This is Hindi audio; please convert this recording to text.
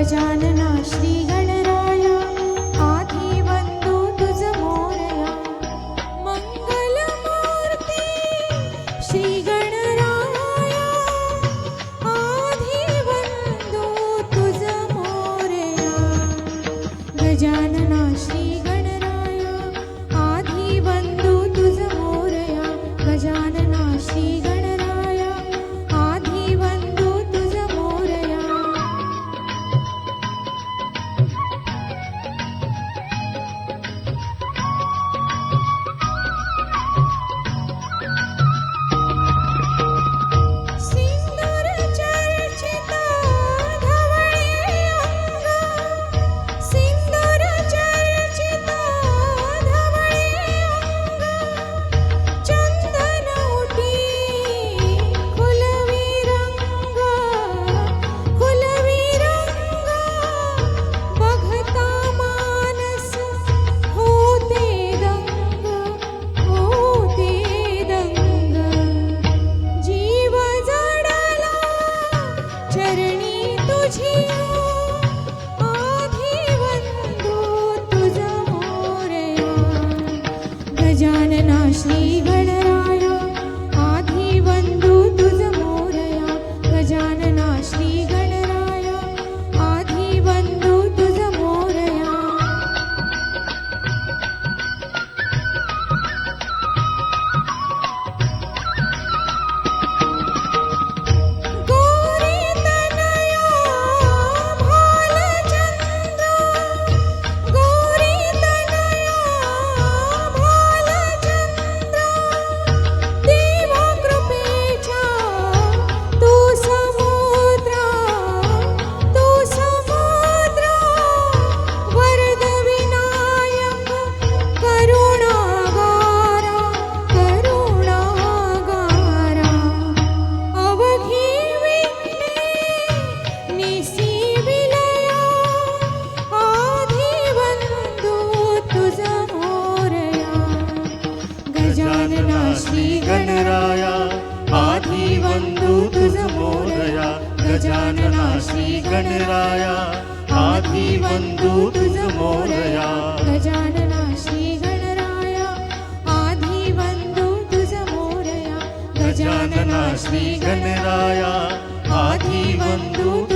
गजानना श्रीगणराया आधी वन्दो तुझ मोरया। मङ्गलमूर्ति श्रीगणराया आधी वन्दो तुझ मोरया। गजानना श्री जानना श्री गण गजानना श्री गणराया आधी बंधू तुझ मोरया गजानना श्री गणराया आधी बंधू तुझ मोरया गजानना श्री गणराया आधी बंधू